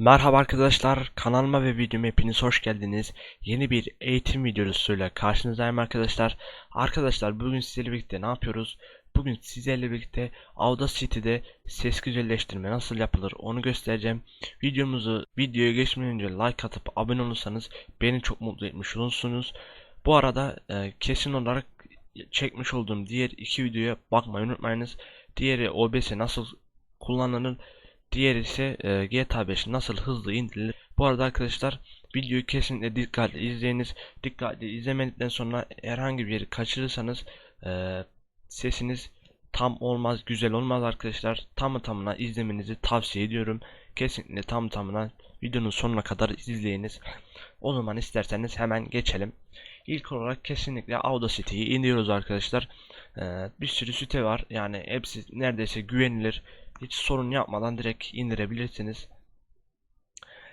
Merhaba arkadaşlar, kanalıma ve videoma hepiniz hoş geldiniz. Yeni bir eğitim videosuyla karşınızdayım arkadaşlar. Arkadaşlar bugün sizlerle birlikte ne yapıyoruz? Bugün sizlerle birlikte Audacity'de ses güzelleştirme nasıl yapılır onu göstereceğim. Videomuzu videoya geçmeden önce like atıp abone olursanız beni çok mutlu etmiş olursunuz. Bu arada e, kesin olarak çekmiş olduğum diğer iki videoya bakmayı unutmayınız. Diğeri OBS nasıl kullanılır Diğeri ise e, GTA 5 nasıl hızlı indirilir. Bu arada arkadaşlar videoyu kesinlikle dikkatli izleyiniz. Dikkatli izlemedikten sonra herhangi bir yeri kaçırırsanız e, sesiniz tam olmaz, güzel olmaz arkadaşlar. Tamı tamına izlemenizi tavsiye ediyorum. Kesinlikle tam tamına videonun sonuna kadar izleyiniz. O zaman isterseniz hemen geçelim. İlk olarak kesinlikle Audacity'yi indiriyoruz arkadaşlar. E, bir sürü site var. Yani hepsi neredeyse güvenilir hiç sorun yapmadan direkt indirebilirsiniz.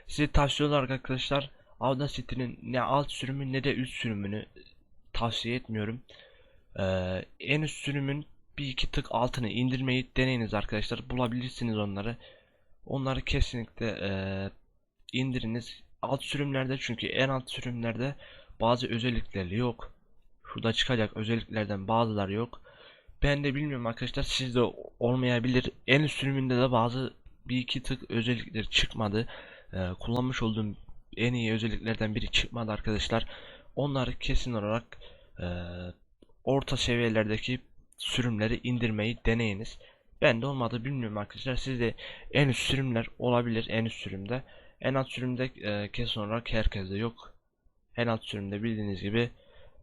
Size tavsiye olarak arkadaşlar Audacity'nin ne alt sürümü ne de üst sürümünü tavsiye etmiyorum. Ee, en üst sürümün bir iki tık altını indirmeyi deneyiniz arkadaşlar. Bulabilirsiniz onları. Onları kesinlikle e, indiriniz. Alt sürümlerde çünkü en alt sürümlerde bazı özellikleri yok. Şurada çıkacak özelliklerden bazıları yok. Ben de bilmiyorum arkadaşlar sizde olmayabilir. En üst sürümünde de bazı bir iki tık özellikler çıkmadı. Ee, kullanmış olduğum en iyi özelliklerden biri çıkmadı arkadaşlar. Onları kesin olarak e, orta seviyelerdeki sürümleri indirmeyi deneyiniz. Ben de olmadı bilmiyorum arkadaşlar. Sizde en üst sürümler olabilir en üst sürümde. En alt sürümde e, kesin olarak herkeste yok. En alt sürümde bildiğiniz gibi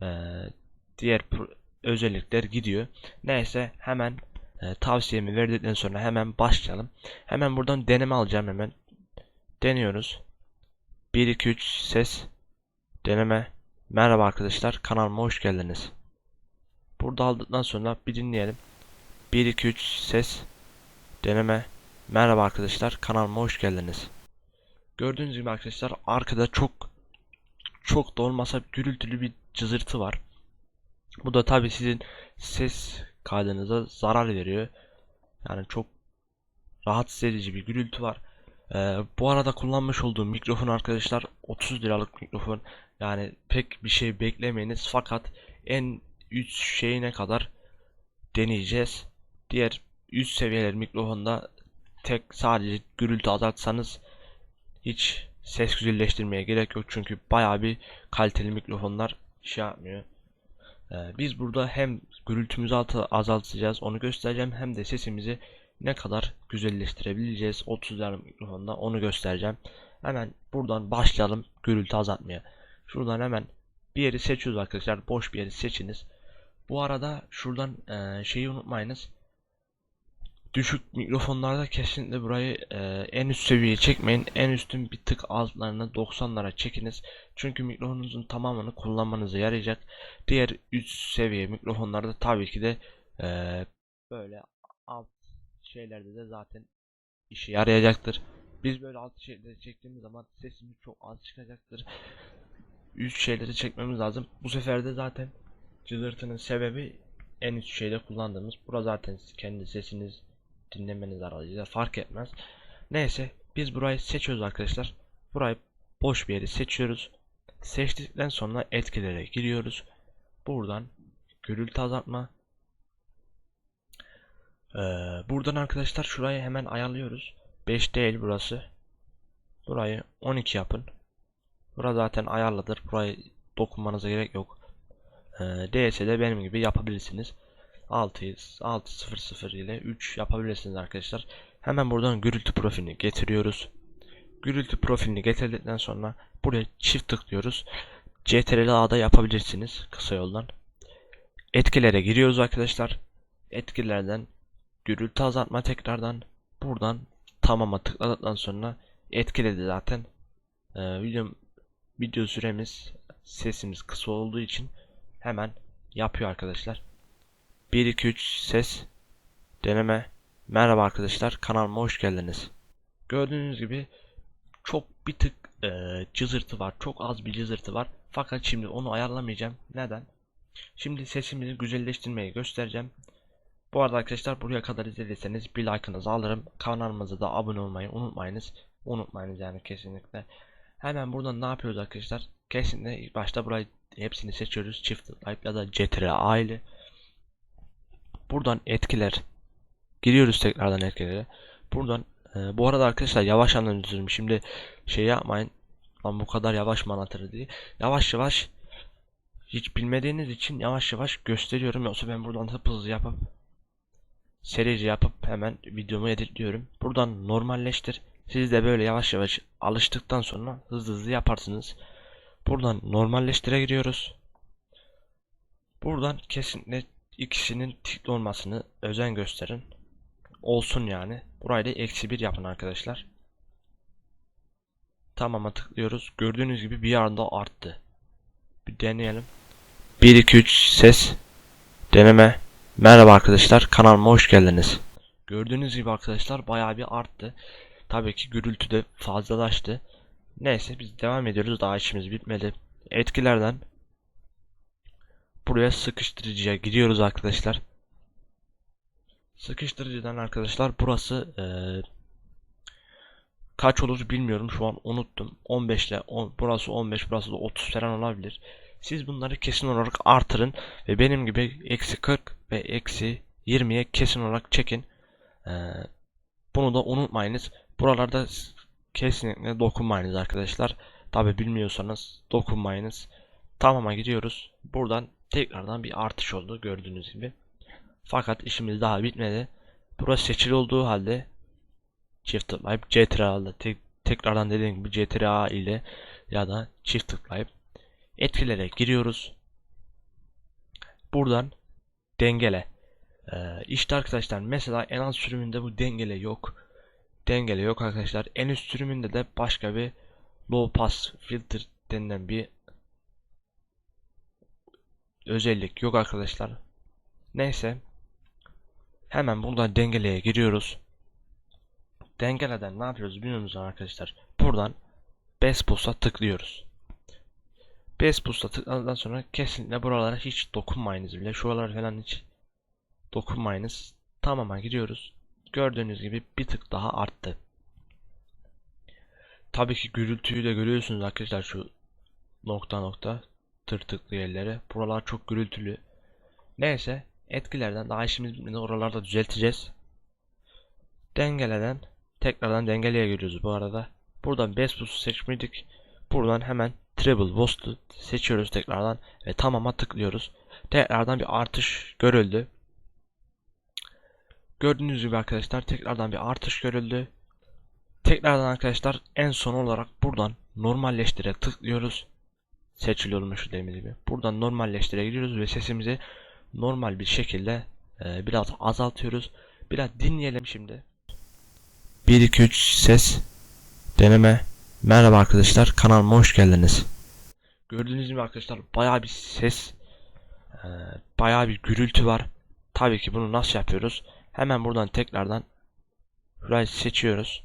e, diğer özellikler gidiyor. Neyse hemen e, tavsiyemi verdikten sonra hemen başlayalım. Hemen buradan deneme alacağım hemen. Deniyoruz. 1 2 3 ses deneme. Merhaba arkadaşlar kanalıma hoş geldiniz. Burada aldıktan sonra bir dinleyelim. 1 2 3 ses deneme. Merhaba arkadaşlar kanalıma hoş geldiniz. Gördüğünüz gibi arkadaşlar arkada çok çok da olmasa gürültülü bir cızırtı var. Bu da tabi sizin ses kaydınıza zarar veriyor. Yani çok rahatsız edici bir gürültü var. Ee, bu arada kullanmış olduğum mikrofon arkadaşlar 30 liralık mikrofon. Yani pek bir şey beklemeyiniz fakat en üst şeyine kadar deneyeceğiz. Diğer üst seviyeler mikrofonda tek sadece gürültü azaltsanız hiç ses güzelleştirmeye gerek yok çünkü baya bir kaliteli mikrofonlar şey yapmıyor. Ee, biz burada hem gürültümüzü azaltacağız onu göstereceğim hem de sesimizi ne kadar güzelleştirebileceğiz 30 yarım mikrofonda onu göstereceğim. Hemen buradan başlayalım gürültü azaltmaya. Şuradan hemen bir yeri seçiyoruz arkadaşlar. Boş bir yeri seçiniz. Bu arada şuradan e, şeyi unutmayınız düşük mikrofonlarda kesinlikle burayı e, en üst seviyeye çekmeyin. En üstün bir tık altlarını 90'lara çekiniz. Çünkü mikrofonunuzun tamamını kullanmanıza yarayacak. Diğer üst seviye mikrofonlarda tabii ki de e, böyle alt şeylerde de zaten işe yarayacaktır. Biz böyle alt şeyleri çektiğimiz zaman sesimiz çok az çıkacaktır. Üst şeyleri çekmemiz lazım. Bu sefer de zaten cızırtının sebebi en üst şeyde kullandığımız. Bura zaten kendi sesiniz dinlemeniz aracıyla fark etmez. Neyse biz burayı seçiyoruz arkadaşlar. Burayı boş bir yeri seçiyoruz. Seçtikten sonra etkilere giriyoruz. Buradan gürültü azaltma. Ee, buradan arkadaşlar şurayı hemen ayarlıyoruz. 5 değil burası. Burayı 12 yapın. Bura zaten ayarlıdır. Burayı dokunmanıza gerek yok. Ee, DS'de benim gibi yapabilirsiniz. 6'yız. 600 ile 3 yapabilirsiniz arkadaşlar. Hemen buradan gürültü profilini getiriyoruz. Gürültü profilini getirdikten sonra buraya çift tıklıyoruz. CTRL A'da yapabilirsiniz kısa yoldan. Etkilere giriyoruz arkadaşlar. Etkilerden gürültü azaltma tekrardan buradan tamama tıkladıktan sonra etkiledi zaten. Ee, video, video süremiz sesimiz kısa olduğu için hemen yapıyor arkadaşlar. 1 2 3 ses deneme. Merhaba arkadaşlar kanalıma hoş geldiniz. Gördüğünüz gibi çok bir tık e, cızırtı var. Çok az bir cızırtı var. Fakat şimdi onu ayarlamayacağım. Neden? Şimdi sesimizi güzelleştirmeyi göstereceğim. Bu arada arkadaşlar buraya kadar izlediyseniz bir like'ınızı alırım. Kanalımıza da abone olmayı unutmayınız. Unutmayınız yani kesinlikle. Hemen buradan ne yapıyoruz arkadaşlar? Kesinlikle ilk başta burayı hepsini seçiyoruz. Çift tıklayıp ya da CTRL A ile. Buradan etkiler. Giriyoruz tekrardan etkilere. Buradan e, bu arada arkadaşlar yavaş anlatıyorum. Şimdi şey yapmayın. Lan bu kadar yavaş mı diye. Yavaş yavaş hiç bilmediğiniz için yavaş yavaş gösteriyorum. Yoksa ben buradan hıp hızlı yapıp serici yapıp hemen videomu editliyorum. Buradan normalleştir. Siz de böyle yavaş yavaş alıştıktan sonra hızlı hızlı yaparsınız. Buradan normalleştire giriyoruz. Buradan kesinlikle ikisinin tikli olmasını özen gösterin. Olsun yani. Burayı da eksi bir yapın arkadaşlar. Tamam'a tıklıyoruz. Gördüğünüz gibi bir anda arttı. Bir deneyelim. 1 2 3 ses deneme. Merhaba arkadaşlar kanalıma hoş geldiniz. Gördüğünüz gibi arkadaşlar bayağı bir arttı. Tabii ki gürültü de fazlalaştı. Neyse biz devam ediyoruz daha işimiz bitmedi. Etkilerden buraya sıkıştırıcıya gidiyoruz arkadaşlar. Sıkıştırıcıdan arkadaşlar burası eee, kaç olur bilmiyorum şu an unuttum. 15 ile 10, burası 15 burası da 30 falan olabilir. Siz bunları kesin olarak artırın ve benim gibi eksi 40 ve eksi 20'ye kesin olarak çekin. Eee, bunu da unutmayınız. Buralarda kesinlikle dokunmayınız arkadaşlar. Tabi bilmiyorsanız dokunmayınız. Tamama gidiyoruz. Buradan tekrardan bir artış oldu gördüğünüz gibi. Fakat işimiz daha bitmedi. Burası seçili olduğu halde çift tıklayıp CTRL'da tek, tekrardan dediğim gibi CTRL ile ya da çift tıklayıp etkilere giriyoruz. Buradan dengele. Ee, işte arkadaşlar mesela en alt sürümünde bu dengele yok. Dengele yok arkadaşlar. En üst sürümünde de başka bir low pass filter denilen bir özellik yok arkadaşlar. Neyse. Hemen buradan dengeleye giriyoruz. Dengeleden ne yapıyoruz biliyor arkadaşlar? Buradan Best Boost'a tıklıyoruz. Best Boost'a tıkladıktan sonra kesinlikle buralara hiç dokunmayınız bile. Şuralara falan hiç dokunmayınız. Tamama gidiyoruz. Gördüğünüz gibi bir tık daha arttı. Tabii ki gürültüyü de görüyorsunuz arkadaşlar şu nokta nokta tırtıklı yerlere. Buralar çok gürültülü. Neyse etkilerden daha işimiz bitmedi. Oralarda düzelteceğiz. Dengeleden tekrardan dengeleye giriyoruz bu arada. Buradan Best Boost'u seçmedik. Buradan hemen Treble Boost'u seçiyoruz tekrardan ve tamama tıklıyoruz. Tekrardan bir artış görüldü. Gördüğünüz gibi arkadaşlar tekrardan bir artış görüldü. Tekrardan arkadaşlar en son olarak buradan normalleştire tıklıyoruz. Seçili olmuş dediğimiz gibi. Buradan normalleştire gidiyoruz ve sesimizi normal bir şekilde e, biraz azaltıyoruz. Biraz dinleyelim şimdi. 1 2 3 ses deneme. Merhaba arkadaşlar kanalıma hoş geldiniz. Gördüğünüz gibi arkadaşlar bayağı bir ses e, bayağı bir gürültü var. Tabii ki bunu nasıl yapıyoruz? Hemen buradan tekrardan burayı seçiyoruz.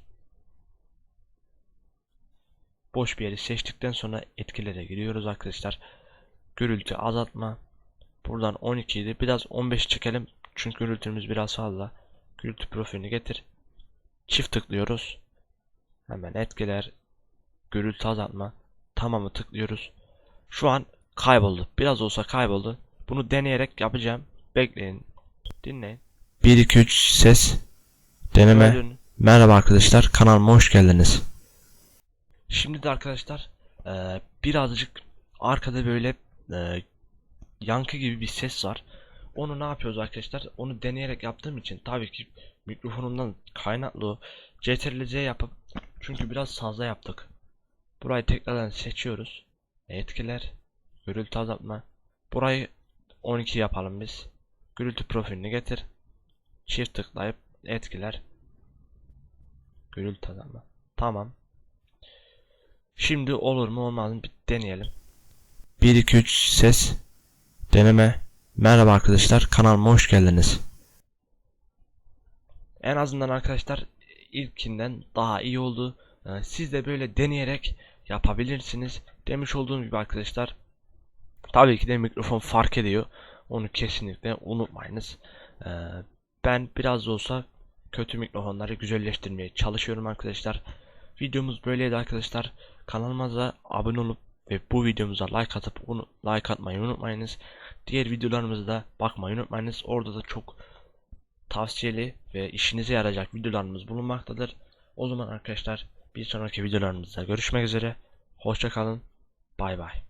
Boş bir yeri seçtikten sonra etkilere giriyoruz arkadaşlar. Gürültü azaltma. Buradan 12 idi. Biraz 15 çekelim. Çünkü gürültümüz biraz fazla. Gürültü profilini getir. Çift tıklıyoruz. Hemen etkiler. Gürültü azaltma. Tamamı tıklıyoruz. Şu an kayboldu. Biraz olsa kayboldu. Bunu deneyerek yapacağım. Bekleyin. Dinleyin. 1 2 3 ses deneme. Merhaba arkadaşlar kanalıma hoş geldiniz. Şimdi de arkadaşlar eee, birazcık arkada böyle eee, yankı gibi bir ses var. Onu ne yapıyoruz arkadaşlar? Onu deneyerek yaptığım için tabii ki mikrofonumdan kaynaklı CTRL-C yapıp çünkü biraz fazla yaptık. Burayı tekrardan seçiyoruz. Etkiler, gürültü azaltma. Burayı 12 yapalım biz. Gürültü profilini getir. Çift tıklayıp etkiler. Gürültü azaltma. Tamam. Şimdi olur mu olmaz mı bir deneyelim. 1 2 3 ses deneme. Merhaba arkadaşlar kanalıma hoş geldiniz. En azından arkadaşlar ilkinden daha iyi oldu. Ee, Siz de böyle deneyerek yapabilirsiniz. Demiş olduğum gibi arkadaşlar tabii ki de mikrofon fark ediyor. Onu kesinlikle unutmayınız. Ee, Ben biraz da olsa kötü mikrofonları güzelleştirmeye çalışıyorum arkadaşlar. Videomuz böyleydi arkadaşlar. Kanalımıza abone olup ve bu videomuza like atıp onu like atmayı unutmayınız. Diğer videolarımıza da bakmayı unutmayınız. Orada da çok tavsiyeli ve işinize yarayacak videolarımız bulunmaktadır. O zaman arkadaşlar bir sonraki videolarımızda görüşmek üzere. Hoşça kalın. Bay bay.